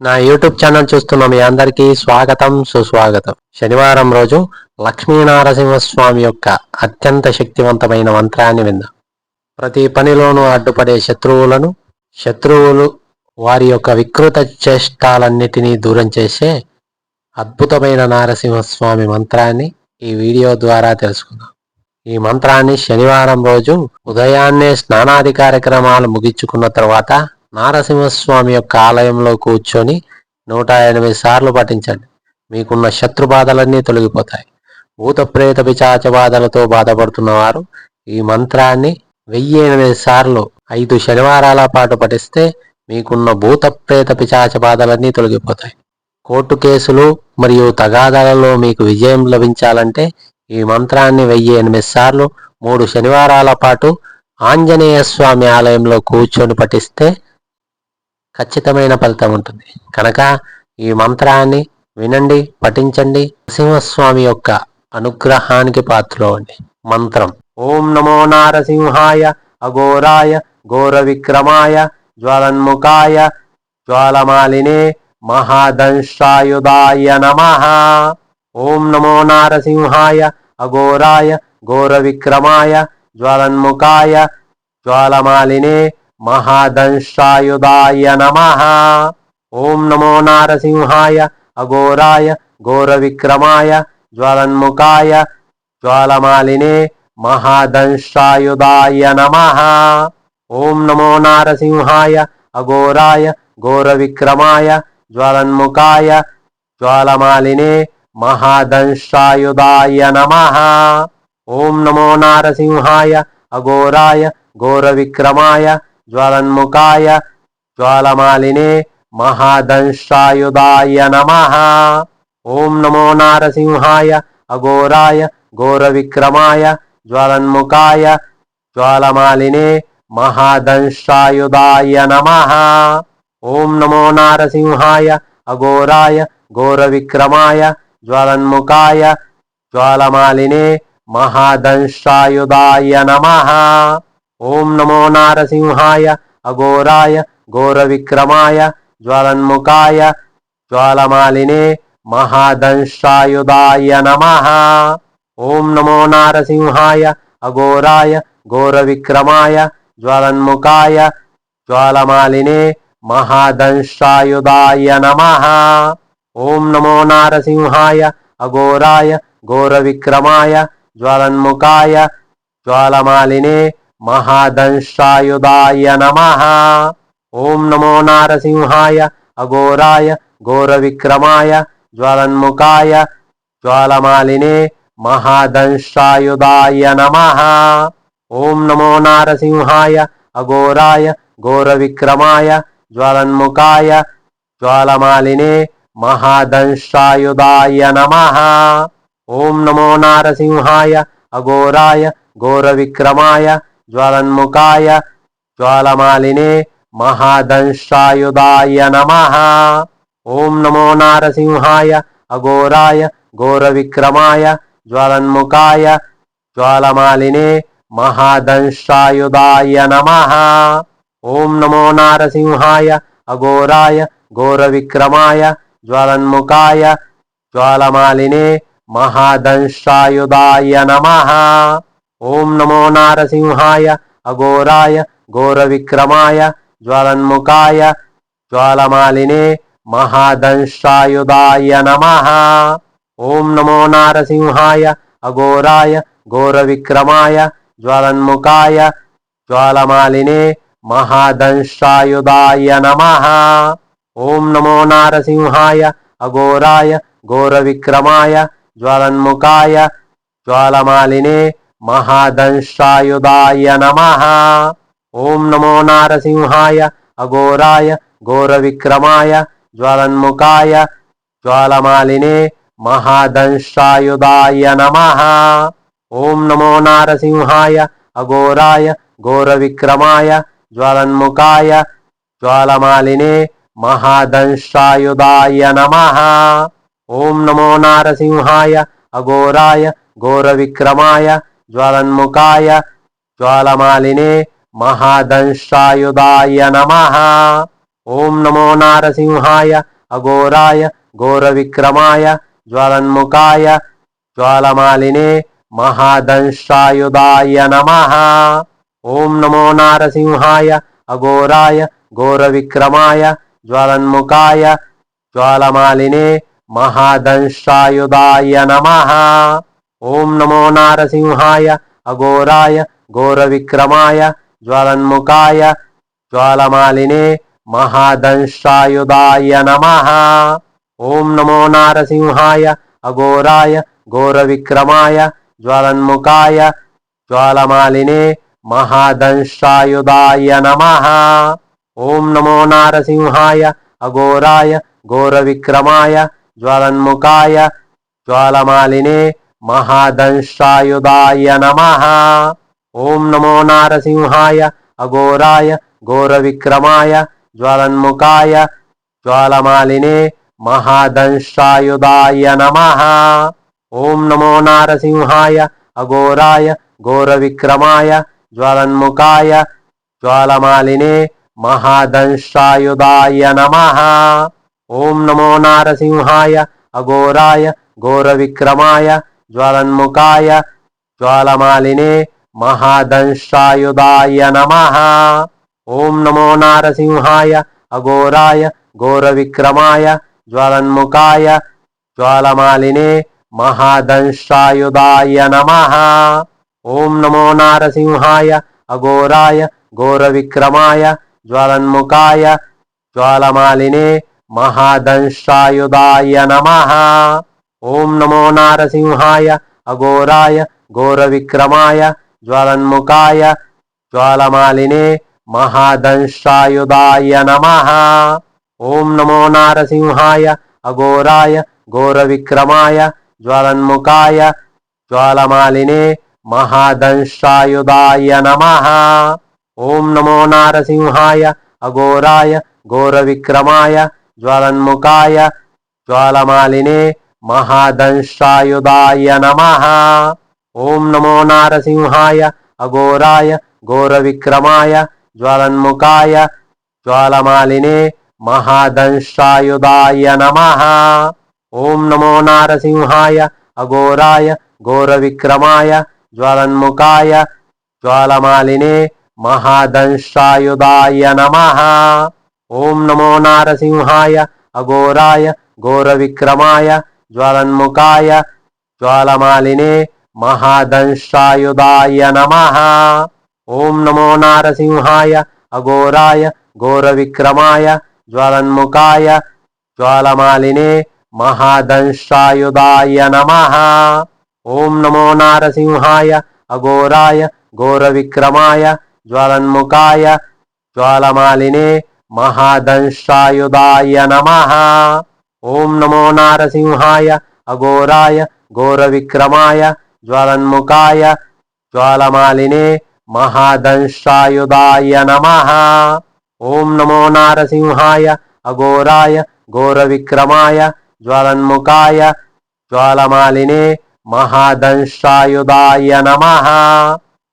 నా YouTube channel చూస్తున్న మీ అందరికీ స్వాగతం సుస్వాగతం. శనివారం రోజు లక్ష్మీనారసింహస్వామి యొక్క అత్యంత శక్తివంతమైన మంత్రాన్ని విందాం. ప్రతి పనిలోనూ అడ్డుపడే శత్రువులను శత్రువులు వారి యొక్క వికృత చేష్టాలన్నిటినీ దూరం చేసే అద్భుతమైన నారసింహస్వామి మంత్రాన్ని ఈ వీడియో ద్వారా తెలుసుకుందాం. ఈ మంత్రాన్ని శనివారం రోజు ఉదయాన్నే స్నానాది కార్యక్రమాలు ముగించుకున్న తర్వాత నారసింహస్వామి యొక్క ఆలయంలో కూర్చొని నూట ఎనిమిది సార్లు పఠించండి. మీకున్న శత్రు బాధలన్నీ తొలగిపోతాయి. భూత ప్రేత పిచాచ బాధలతో బాధపడుతున్న వారు ఈ మంత్రాన్ని వెయ్యి ఎనిమిది సార్లు ఐదు శనివారాల పాటు పఠిస్తే మీకున్న భూత ప్రేత పిచాచ బాధలన్నీ తొలగిపోతాయి. కోర్టు కేసులు మరియు తగాదాలలో మీకు విజయం లభించాలంటే ఈ మంత్రాన్ని వెయ్యి ఎనిమిది సార్లు మూడు శనివారాల పాటు ఆంజనేయ స్వామి ఆలయంలో కూర్చొని పఠిస్తే ఖచ్చితమైన ఫలితం ఉంటుంది. కనుక ఈ మంత్రాన్ని వినండి పఠించండి. నరసింహస్వామి యొక్క అనుగ్రహానికి పాత్రలోండి. మంత్రం. ఓం నమో నారసింహాయ అఘోరాయ ఘోర విక్రమాయ జ్వాలన్ముఖాయ జ్వాలమాలినే మహాదంశాయుధాయ నమ. ఓం నమో నారసింహాయ అఘోరాయ ఘోర విక్రమాయ జ్వాలన్ముఖాయ జ్వాలమాలినే మహాదంశాయుధాయ నమ. ఓం నమో నారసింహాయ అఘోరాయ ఘోరవిక్రమాయ జ్వలన్ముఖాయ జ్వాలమాలినే మహాదంశాయుధాయ నమ. ఓం నమో నారసింహాయ అఘోరాయ ఘోరవిక్రమాయ జ్వలన్ముఖాయ జ్వాలమాలినే మహాదంశాయుధాయ నమ. ఓం నమో నారసింహాయ అఘోరాయ ఘోరవిక్రమాయ జ్వలన్ముఖాయ జ్వాలమాలినే మహాదంశాయుధాయ నమ. ఓం నమో నారసింహాయ అఘోరాయ ఘోరవిక్రమాయ జ్వలన్ముఖాయ జ్వాలమాలినే మహాదంశాయుధాయ నమ. ఓం నమో నారసింహాయ అఘోరాయ ఘోరవిక్రమాయ జ్వలన్ముఖాయ జ్వాలమాలినే మహాదంశాయుధాయ నమ. ఓం నమో నారసింహాయ అఘోరాయ ఘోరవిక్రమాయ జ్వలన్ముఖాయ జ్వాలమాలినే మహాదంశాయుధాయ నమ. ఓం నమో నారసింహాయ అఘోరాయ ఘోరవిక్రమాయ జ్వలన్ముఖాయ జ్వాలమాలినే మహాదంశాయుధాయ నమ. ఓం నమో నారసింహాయ అఘోరాయ ఘోరవిక్రమాయ జ్వలన్ముఖాయ జ్వాలమాలినే మహాదంశాయుధాయ నమ. ఓం నమో నారసింహాయ అఘోరాయ ఘోరవిక్రమాయ జ్వలన్ముఖాయ జ్వాలమాలినే మహాదంశాయుధాయ నమ. ఓం నమో నారసింహాయ అఘోరాయ ఘోరవిక్రమాయ జ్వలన్ముఖాయ జ్వాలమాలినే మహాదంశాయుధాయ నమ. ఓం నమో నారసింహాయ అఘోరాయ ఘోరవిక్రమాయ జ్వలన్ముఖాయ జ్వాలమాలినే మహాదంశాయుధాయ నమ ఓం నమో నారసింహాయ అఘోరాయ ఘోరవిక్రమాయ జ్వలన్ముఖాయ జ్వాలమాలినే మహాదంశాయుధాయ నమ ఓం నమో నారసింహాయ అఘోరాయ ఘోరవిక్రమాయ జ్వలన్ముఖాయ జ్వాలమాలినే మహాదంశాయుధాయ నమ ఓం నమో నారసింహాయ అఘోరాయ ఘోరవిక్రమాయ జ్వలన్ముఖాయ జ్వాలమాలినే మహాదంశాయుధాయ నమ. ఓం నమో నారసింహాయ అఘోరాయ ఘోరవిక్రమాయ జ్వలన్ముఖాయ జ్వాలమాలినే మహాదంశాయుధాయ నమ. ఓం నమో నారసింహాయ అఘోరాయ ఘోరవిక్రమాయ జ్వలన్ముఖాయ జ్వాలమాలినే మహాదంశాయుధాయ నమ. ఓం నమో నారసింహాయ అఘోరాయ ఘోరవిక్రమాయ జ్వలన్ముఖాయ జ్వాలమాలినే మహాదంశాయుధాయ నమ. ఓం నమో నారసింహాయ అఘోరాయ ఘోరవిక్రమాయ జ్వలన్ముఖాయ జ్వాలమాలినే మహాదంశాయుధాయ నమ. ఓం నమో నారసింహాయ అఘోరాయ ఘోరవిక్రమాయ జ్వలన్ముఖాయ జ్వాలమాలినే మహాదంశాయుధాయ నమ ఓం నమో నారసింహాయ అఘోరాయ ఘోరవిక్రమాయ జ్వలన్ముఖాయ జ్వాలమాలినే మహాదంశాయుధాయ నమ ఓం నమో నారసింహాయ అఘోరాయ ఘోరవిక్రమాయ జ్వలన్ముఖాయ జ్వాలమాలినే మహాదంశాయుధాయ నమ ఓం నమో నారసింహాయ అఘోరాయ ఘోరవిక్రమాయ జ్వలన్ముఖాయ జ్వాలమాలినే మహాదంశాయుధాయ నమ. ఓం నమో నారసింహాయ అఘోరాయ ఘోరవిక్రమాయ జ్వలన్ముఖాయ జ్వాలమాలినే మహాదంశాయుధాయ నమ. ఓం నమో నారసింహాయ అఘోరాయ ఘోరవిక్రమాయ జ్వలన్ముఖాయ జ్వాలమాలినే మహాదంశాయుధాయ నమ. ఓం నమో నారసింహాయ అఘోరాయ ఘోరవిక్రమాయ జ్వలన్ముఖాయ జ్వాలమాలినే మహాదంశాయుధాయ నమ. ఓం నమో నారసింహాయ అఘోరాయ ఘోరవిక్రమాయ జ్వలన్ముఖాయ జ్వాలమాలినే మహాదంశాయుధాయ నమ. ఓం నమో నారసింహాయ అఘోరాయ ఘోరవిక్రమాయ జ్వలన్ముఖాయ జ్వాలమాలినే మహాదంశాయుధాయ నమ ఓం నమో నారసింహాయ అఘోరాయ ఘోరవిక్రమాయ జ్వలన్ముఖాయ జ్వాలమాలినే మహాదంశాయుధాయ నమ ఓం నమో నారసింహాయ అఘోరాయ ఘోరవిక్రమాయ జ్వలన్ముఖాయ జ్వాలమాలినే మహాదంశాయుధాయ నమ ఓం నమో నారసింహాయ అఘోరాయ ఘోరవిక్రమాయ జ్వలన్ముఖాయ జ్వాలమాలినే మహాదంశాయుధాయ నమ. ఓం నమో నారసింహాయ అఘోరాయ ఘోరవిక్రమాయ జ్వలన్ముఖాయ జ్వాలమాలినే మహాదంశాయుధాయ నమ. ఓం నమో నారసింహాయ అఘోరాయ ఘోరవిక్రమాయ జ్వలన్ముఖాయ జ్వాలమాలినే మహాదంశాయుధాయ నమ. ఓం నమో నారసింహాయ అఘోరాయ ఘోరవిక్రమాయ జ్వలన్ముఖాయ జ్వాలమాలినే మహాదంశాయుధాయ నమ. ఓం నమో నారసింహాయ అఘోరాయ ఘోరవిక్రమాయ జ్వలన్ముఖాయ జ్వాలమాలినే మహాదంశాయుధాయ నమ. ఓం నమో నారసింహాయ అఘోరాయ ఘోరవిక్రమాయ జ్వలన్ముఖాయ జ్వాలమాలినే మహాదంశాయుధాయ నమ ఓం నమో నారసింహాయ అఘోరాయ ఘోరవిక్రమాయ జ్వలన్ముఖాయ జ్వాలమాలినే మహాదంశాయుధాయ నమ ఓం నమో నారసింహాయ అఘోరాయ ఘోరవిక్రమాయ జ్వలన్ముఖాయ జ్వాలమాలినే మహాదంశాయుధాయ నమ ఓం నమో నారసింహాయ అఘోరాయ ఘోరవిక్రమాయ జ్వలన్ముఖాయ జ్వాలమాలినే మహాదంశాయుధాయ నమ. ఓం నమో నారసింహాయ అఘోరాయ ఘోరవిక్రమాయ జ్వలన్ముఖాయ జ్వాలమాలినే మహాదంశాయుధాయ నమ.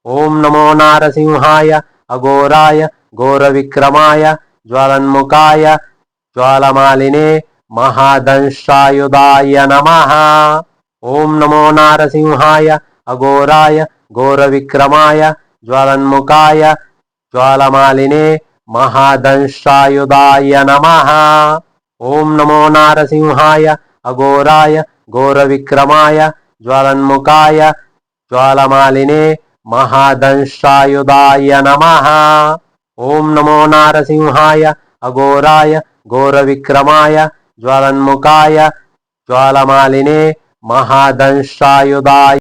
ఓం నమో నారసింహాయ అఘోరాయ ఘోరవిక్రమాయ జ్వలన్ముఖాయ జ్వాలమాలినే మహాదంశాయుధాయ నమ. ఓం నమో నారసింహాయ అఘోరాయ ఘోరవిక్రమాయ జ్వలన్ముఖాయ జ్వాలమాలినే మహాదంశాయుధాయ నమ. ఓం నమో నారసింహాయ అఘోరాయ ఘోరవిక్రమాయ జ్వలన్ముఖాయ జ్వాలమాలినే మహాదంశాయుధాయ నమ. ఓం నమో నారసింహాయ అఘోరాయ ఘోరవిక్రమాయ జ్వలన్ముఖాయ జ్వాలమాలినే మహాదంశాయుధాయ